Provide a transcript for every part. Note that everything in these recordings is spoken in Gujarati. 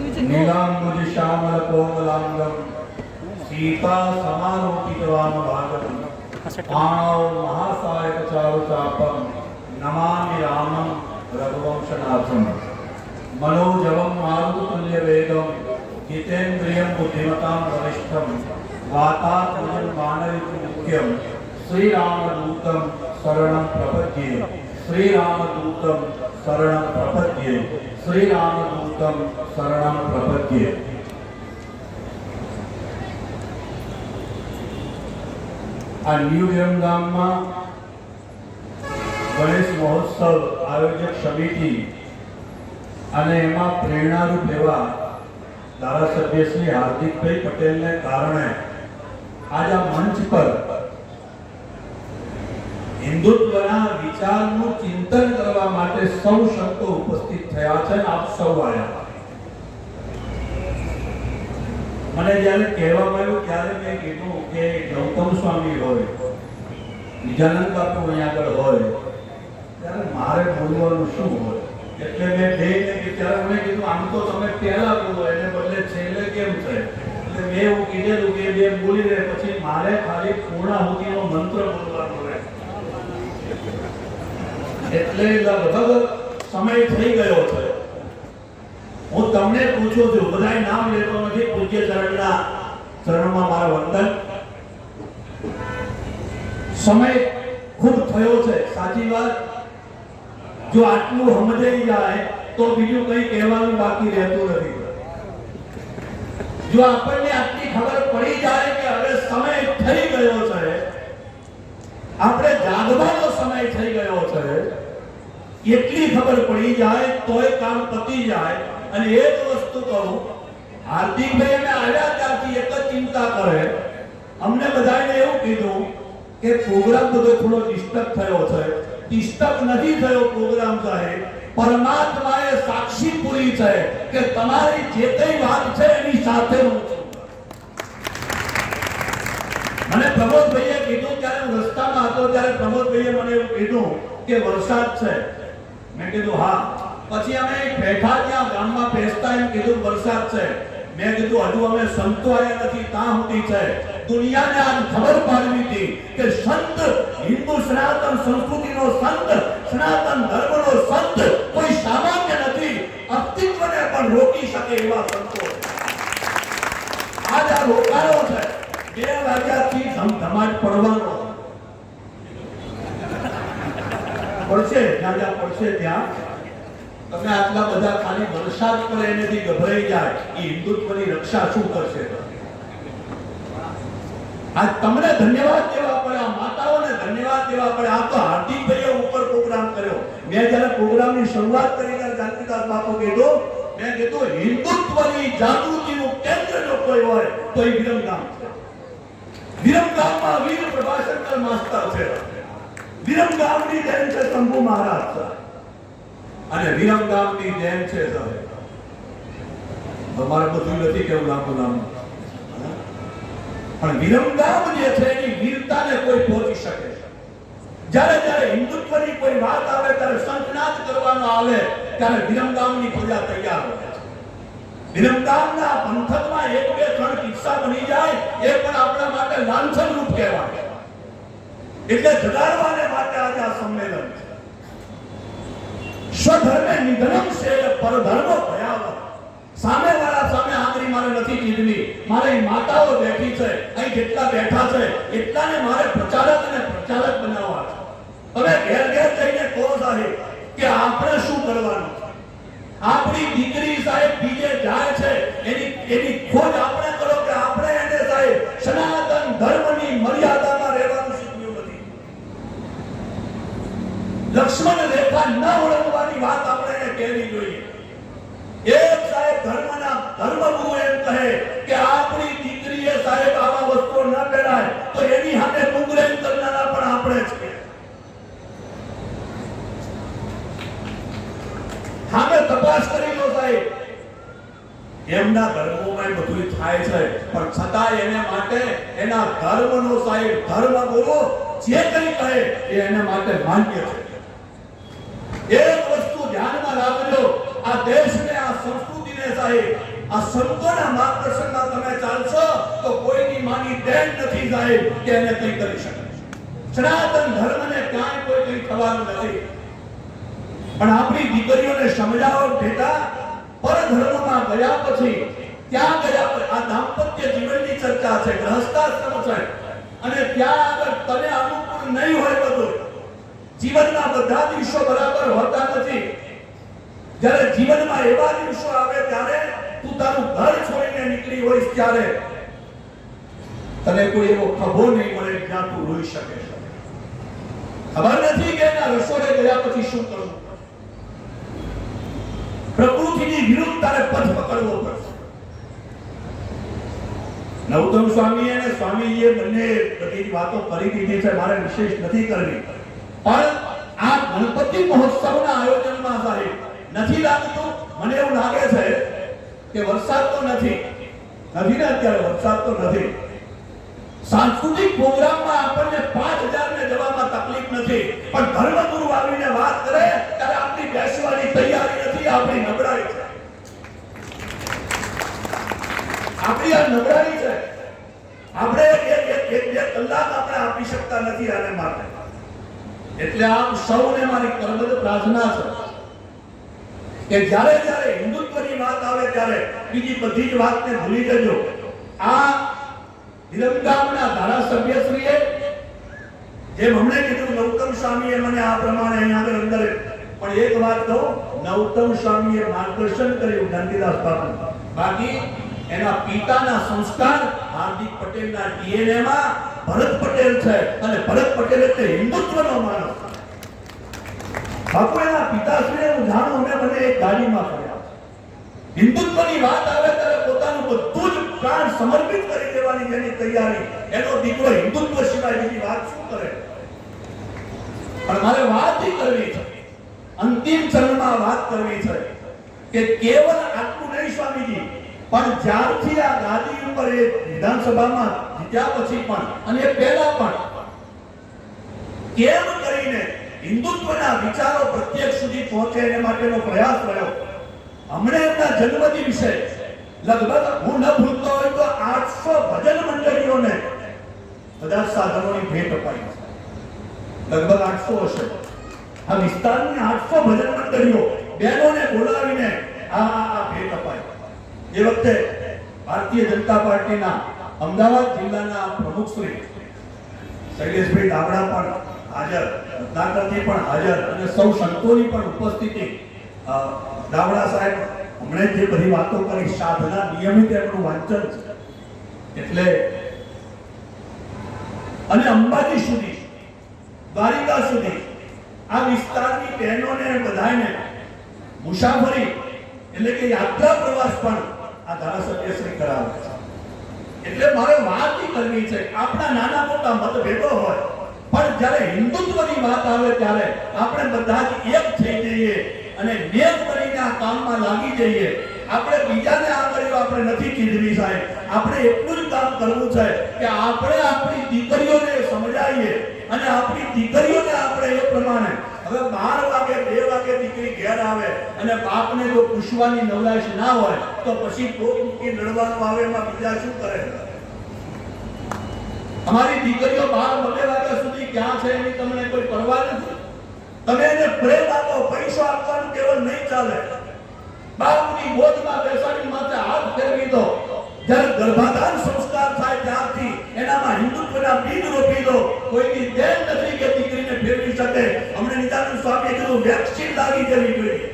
నీలాంబుజ శ్యామల కోమలాంగం సీతా సమారోపితవామ భాగం మానవ మహాసాయక చారు చాపం నమామి రామం రఘువంశనాథం. మనోజవం మారుతుల్య వేగం జితేంద్రియం బుద్ధిమతాం వరిష్టం వాతాత్మజం మానవితి ముఖ్యం శ్రీరామదూతం శరణం ప్రపద్యే. శ్రీరామదూతం శరణం ప్రపద్యే. શ્રીરામદૂતમ શરણમ પ્રપદ્યે આ ન્યુ વિરમગામમાં ગણેશ મહોત્સવ આયોજક સમિતિ અને એમાં પ્રેરણારૂપ એવા ધારાસભ્ય શ્રી હાર્દિકભાઈ પટેલને કારણે આજ મંચ પર હિન્દુત્વના વિચારનું ચિંતન કરવા માટે સૌ સંતો ઉપસ્થિત થયા છે આપ સૌ આવ્યા મને જ્યારે કહેવામાં આવ્યું ત્યારે મેં કીધું કે ગૌતમ સ્વામી હોય, નિજાનંદ બાપુ અહીંયા આગળ હોય, ત્યારે મારે બોલવાનું શું હોય? એટલે મેં બે ત્યારે મને કીધું, આમ તો તમે પહેલા બોલો, એને બદલે છેલ્લે કેમ એટલે મેં એવું કીધેલું કે બે બોલી રહે પછી મારે ખાલી પૂર્ણાહુતિનો મંત્ર બોલવાનો રહે. એટલે લગભગ સમય થઈ ગયો છે. હું તમને પૂછું છું બધાય નામ લેતો નથી, પૂજ્ય ચરણના ચરણમાં મારા વંદન. સમય ખૂબ થયો છે, સાચી વાત. જો આટલું સમજાઈ જાય, તો બીજું કંઈ કહેવાનું બાકી રહેતું નથી. જો આપણને આટલી ખબર પડી જાય કે હવે સમય થઈ ગયો છે, આપણે જાગવાનો સમય થઈ ગયો છે. એટલી ખબર પડી જાય, તોય કામ પતી જાય. અને એ જ વસ્તુ કહું, હાર્દિકભાઈ અમે આવ્યા ત્યારથી એક જ ચિંતા કરે. અમને બધાને એવું કીધું કે પ્રોગ્રામ બધો થોડો ડિસ્ટર્બ થયો છે. ડિસ્ટર્બ નથી થયો પ્રોગ્રામ, સાહેબ. પરમાત્માએ સાક્ષી પૂરી છે કે તમારી જે કઈ વાત છે એની સાથે હું છું. મને રસ્તામાં હતો ત્યારે પ્રમોદભાઈએ મને એવું કીધું કે વરસાદ છે. મેં કીધું, હા. પછી અમે બેઠા ત્યાં ગામમાં બેસતા એમ કીધું, વરસાદ છે. મેં કીધું, હજુ અમે સંતો આવ્યા નથી, ત્યાં સુધી છે. દુનિયાને આજ ખબર પાડવી હતી કે સંત, હિન્દુ, સનાતન સંસ્કૃતિનો સંત, સનાતન ધર્મનો સંત કોઈ સામાન્ય નથી, અસ્તિત્વને પણ રોકી શકે એવા સંતો. આજ આ રોકાયો છે. બે વાગ્યાથી ધમધમાટ પડવાનો. પડશે, જ્યાં જ્યાં પડશે ત્યાં. તમે આટલા બધા ખાલી વરસાદ પર એનેથી ગભરાઈ જાય. એ હિન્દુત્વની રક્ષા શું કરશે? આજ તમને ધન્યવાદ દેવા પડે, આ માતાઓને ધન્યવાદ દેવા પડે. આ તો હાર્દિકભાઈએ ઉપર પ્રોગ્રામ કર્યો. મેં જ્યારે પ્રોગ્રામની શરૂઆત કરી ત્યારે જાનકીદાસ બાપુ કીધું, મેં કીધું, હિન્દુત્વની જાગૃતિનું કેન્દ્ર જો કોઈ હોય, તો એ વિરમગામ છે. વિરમગામમાં વીર પ્રભાશંકર માસ્તર છે. વિરમગામની જેમ છે શંભુ મહારાજ છે અને વિરમગામની જેમ છે સાહેબ તમારે બધું નથી કેવું લાંબુ લાંબુ પણ વિરમગામ જે છે, એની વીરતાને કોઈ પહોંચી શકે. જ્યારે જ્યારે હિન્દુત્વની કોઈ વાત આવે, ત્યારે સંતનાદ કરવાનો આવે ત્યારે વિરમગામની પ્રજા તૈયાર હોય વિરમગામના પંથકમાં એક બે ત્રણ કિસ્સા બની જાય, એ પણ આપણા માટે લાંછન રૂપ કહેવાય. એટલે જગાડવાને અહીં જેટલા બેઠા છે, એટલાને મારે પ્રચારક અને પ્રચારક બનાવવા છે. તમે ઘેર ઘેર જઈને કહો સાહેબ કે આપણે શું કરવાનું? આપણી દીકરી સાહેબ બીજે જાય છે, એની એની ખોજ આપણે કરો કે આપણે એને સાહેબ સનાતન ધર્મની મર્યાદામાં રહેવાનું શીખવ્યું નથી લક્ષ્મણ રેખા ન ઓળખવાની વાત આપણે એને કહેવી જોઈએ. એક સાહેબ ધર્મના ધર્મગુરુ એમ કહે કે આપણી દીકરીએ સાહેબ આવા વસ્ત્રો ન પહેરાય, તો એની સામે મુંગરેન કરનારા પણ આપણે જ સામે તપાસ કરી લો સાહેબ. એમના ધર્મોમાં બધું થાય છે, પણ છતાં એને માટે એના ધર્મનો સાહેબ ધર્મ ગુરુ જે કંઈ કહે એ એના માટે માન્ય છે. એક વસ્તુ ધ્યાનમાં રાખજો. આ દેશને, આ સંસ્કૃતિને સાહેબ, આ સંતોના માર્ગદર્શનમાં તમે ચાલશો તો કોઈની માની દેન નથી જાય કે એને કંઈ કરી શકે. સનાતન ધર્મને ક્યાંય કોઈ કંઈ થવાનું નથી. પણ આપણી દીકરીઓને સમજાવો બેટા પરધર્મમાં ગયા પછી, ત્યાં ગયા આ દાંપત્ય જીવનની ચર્ચા છે, ગ્રહસ્થાશ્રમ છે. અને ત્યાં આગળ તને અનુકૂળ નહીં હોય બધું. જીવનમાં બધા દિવસો બરાબર હોતા નથી. જ્યારે જીવનમાં એવા દિવસો આવે ત્યારે તું તારું ઘર છોડીને નીકળી હોઈશ ત્યારે તને કોઈ એવો ખભો નહીં મળે જ્યાં તું રોઈ શકે ખબર નથી કે એના રસોડે ગયા પછી શું કરવું? પ્રકૃતિની વિરુદ્ધ તારે પથ પકડવો પડશે. નવતમ સ્વામી અને સ્વામીજીએ બંને બધી વાતો કરી દીધી છે, મારે વિશેષ નથી કરવી. પણ આ ગણપતિ મહોત્સવના આયોજનમાં સાહેબ નથી લાગતું, મને એવું લાગે છે કે વરસાદ તો નથી. નથી ને અત્યારે વરસાદ તો નથી. સાંસ્કૃતિક પ્રોગ્રામમાં આપણને પાંચ હજાર જવામાં તકલીફ નથી. પણ ધર્મગુરુ આવીને વાત કરે ત્યારે આપણી બેસવાની તૈયારી નથી, આપણી નબળાઈ છે. આપણી આ નબળાઈ છે. આપણે એક એક બે કલાક આપણે આપી શકતા નથી આને માટે. એટલે આમ સૌને મારી કરબદ્ધ પ્રાર્થના છે કે જ્યારે જ્યારે હિન્દુત્વની વાત આવે ત્યારે બીજી બધી જ વાતને ભૂલી જજો. આ વિરમગામના ધારાસભ્યશ્રીએ જેમ હમણે કીધું, નૌતમ સ્વામીએ મને આ પ્રમાણે અહીંયા આગળ અંદર પણ એક વાત કહું, નૌતમ સ્વામીએ માર્ગદર્શન કર્યું ગાંધીદાસ બાપુ બાકી એના પિતાના સંસ્કાર હાર્દિક પટેલના DNA માં ભરત પટેલ છે. અને ભરત પટેલ એટલે હિન્દુત્વનો માણસ. બાપુ એના પિતાશ્રીને હું જાણું અને મને એક ગાડીમાં ફર્યા. હિન્દુત્વની વાત આવે ત્યારે પોતાનું બધું જ પ્રાણ સમર્પિત કરી દેવાની જેની તૈયારી. એનો દીકરો હિન્દુત્વ સિવાય બીજી વાત શું કરે? પણ મારે વાત કરવી છે. અંતિમ ચરણમાં વાત કરવી છે કે કેવલ આટલું નહીં પણ જ્યારથી આ ગાદી ઉપર એ વિધાનસભામાં જીત્યા પછી પણ, અને પહેલા પણ, કેમ કરીને હિન્દુત્વના વિચારો પ્રત્યેક સુધી પહોંચે એના માટેનો પ્રયાસ રહ્યો? હમણે એમના જન્મ વિશે લગભગ હું ન ભૂલતો હોય તો આઠસો ભજન મંડળીઓને બધા સાધનોની ભેટ અપાઈ. લગભગ આઠસો હશે. આ વિસ્તારની આઠસો ભજન મંડળીઓ બહેનોને બોલાવીને આ આ ભેટ અપાઈ. એ વખતે ભારતીય જનતા પાર્ટીના અમદાવાદ જિલ્લાના પ્રમુખ શ્રી શૈલેષભાઈ દાવડા પણ હાજર રત્નાકરજી પણ હાજર અને સૌ સંતોની પણ ઉપસ્થિતિ. અ, સાહેબ હમણે જે બધી વાતો કરી સાધના નિયમિત એમનું વાંચન. છે એટલે અને અંબાજી સુધી દ્વારિકા સુધી આ વિસ્તારની બહેનોને બધાને મુસાફરી એટલે કે યાત્રા પ્રવાસ પણ આ કરાવે છે. એટલે મારે વાત કરવી છે. આપણા નાના મોટા મતભેદો હોય. પણ જ્યારે હિન્દુત્વની વાત આવે ત્યારે આપણે બધા જ એક થઈ જઈએ અને નેક બનીને આ કામમાં લાગી જઈએ. આપણે બીજાને આગળ આપણે નથી કીધવી સાહેબ. આપણે એટલું જ કામ કરવું છે કે આપણે આપણી દીકરીઓને સમજાવીએ અને આપણી દીકરીઓને આપણે એ પ્રમાણે હવે બાર વાગે, બે વાગે દીકરી ઘેર આવે અને બાપને જો પૂછવાની નવલાશ ના હોય, તો પછી કોક મૂકી લડવાનું આવે એમાં બીજા શું કરે? અમારી દીકરીઓ બાર બબે વાગ્યા સુધી ક્યાં છે એની તમને કોઈ પરવા નથી? તમે એને પ્રેમ આપો, પૈસો આપવાનું કેવળ નહીં ચાલે. બાપની ગોદમાં બેસાડી માથે હાથ ફેરવી દો. જ્યારે ગર્ભાધાન સંસ્કાર થાય ત્યારથી એનામાં હિન્દુત્વના બીજ રોપી કોઈની દેન નથી કે દીકરીને ફેરવી શકે. અમને નિદાનંદ સ્વામીએ કીધું, વેક્સિન લાગી જવી જોઈએ.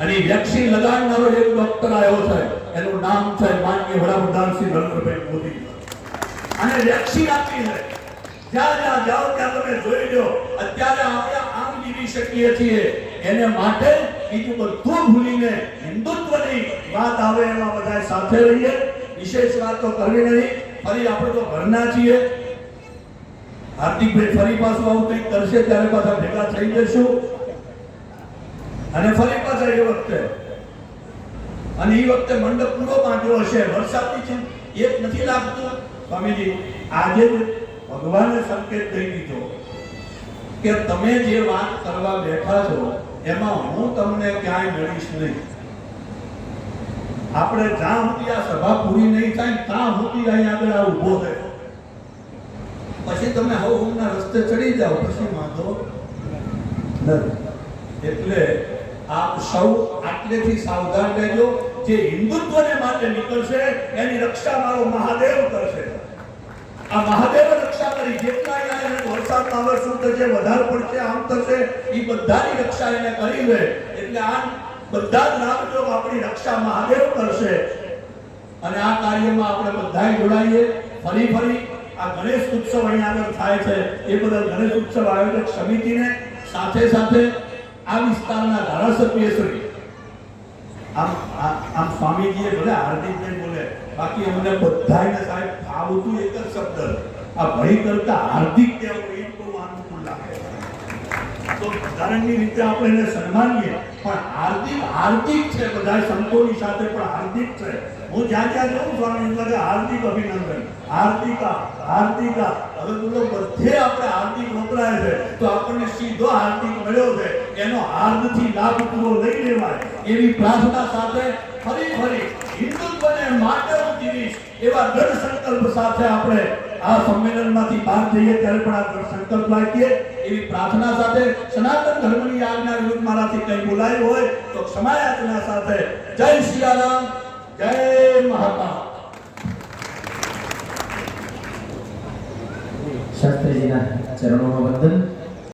અને વેક્સિન લગાડનારો એક ડોક્ટર આવ્યો છે. એનું નામ છે માનનીય વડાપ્રધાન શ્રી નરેન્દ્રભાઈ મોદી. અને વેક્સિન આપી છે. જ્યાં જ્યાં જાઓ ત્યાં તમે જોઈ લો, અત્યારે આપણે આમ જીવી શકીએ છીએ. એને માટે બીજું બધું ભૂલીને હિન્દુત્વની વાત આવે એમાં બધા સાથે રહીએ. વિશેષ વાત તો કરવી નહીં. ફરી આપણે તો ઘરના છીએ. હાર્દિકભાઈ ફરી પાછું આવું કંઈક કરશે ત્યારે પાછા ભેગા થઈ જશું. અને ફરી પાછા એ વખતે, અને એ વખતે મંડપ પૂરો બાંધ્યો હશે, વરસાદની ચિંતા એક નથી લાગતું. સ્વામીજી, આજે જ ભગવાને સંકેત દઈ દીધો કે તમે જે વાત કરવા બેઠા છો, એમાં હું તમને ક્યાંય મળીશ નહીં. આપણે જ્યાં સુધી આ સભા પૂરી નહીં થાય, ત્યાં સુધી અહીંયા આગળ આ છે. પછી તમે હવે ઊંઘના રસ્તે ચડી જાઓ, પછી વાંધો નથી. એટલે આપ સૌ આટલેથી સાવધાન રહેજો. જે હિન્દુત્વને માટે નીકળશે, એની રક્ષા મારો મહાદેવ કરશે. આ મહાદેવ રક્ષા કરી, જેટલા અહીંયા વરસાદમાં હવે શું થશે, વધારે પડશે, આમ થશે એ બધાની રક્ષા એને કરી લે. એટલે આ બધા જ રાખજો આપણી રક્ષા મહાદેવ કરશે. અને આ કાર્યમાં આપણે બધાય જોડાઈએ. ફરી ફરી આ ગણેશ ઉત્સવ અહીંયા આગળ થાય છે. એ બદલ ગણેશ ઉત્સવ આયોજક સમિતિને સાથે સાથે આ વિસ્તારના ધારાસભ્ય શ્રી, આમ આમ સ્વામીજીએ ભલે હાર્દિકભાઈ બોલે, બાકી અમને બધાને સાહેબ ફાવતું એક જ શબ્દ, આ ભય કરતા હાર્દિક કહેવું એ બહુ અનુકૂળ લાગે તો બંધારણની રીતે આપણે એને સન્માનીએ, પણ હાર્દિક હાર્દિક છે બધા સંતોની સાથે પણ હાર્દિક છે. હું જ્યાં જ્યાં જઉં સ્વામી એટલે કે હાર્દિક અભિનંદન. હાર્દિકા હાર્દિકા. હવે બોલો, બધે આપણે હાર્દિક વપરાય છે. તો આપણને સીધો હાર્દિક મળ્યો છે. એનો હાર્દથી લાભ પૂરો લઈ લેવાય. એવી પ્રાર્થના સાથે ફરી ફરી હિન્દુત્વને માટે હું જીવીશ એવા દ્રઢ સંકલ્પ સાથે આપણે આ સંમેલનમાંથી બહાર જઈએ ત્યારે પણ આ સંકલ્પ રાખીએ એવી પ્રાર્થના સાથે સનાતન ધર્મની આજ્ઞા વિરુદ્ધ મારાથી કંઈ બોલાયું હોય તો ક્ષમા યાચના સાથે જય સિયારામ જય મહાત્મા શાસ્ત્રીજીના ચરણોમાં વંદન.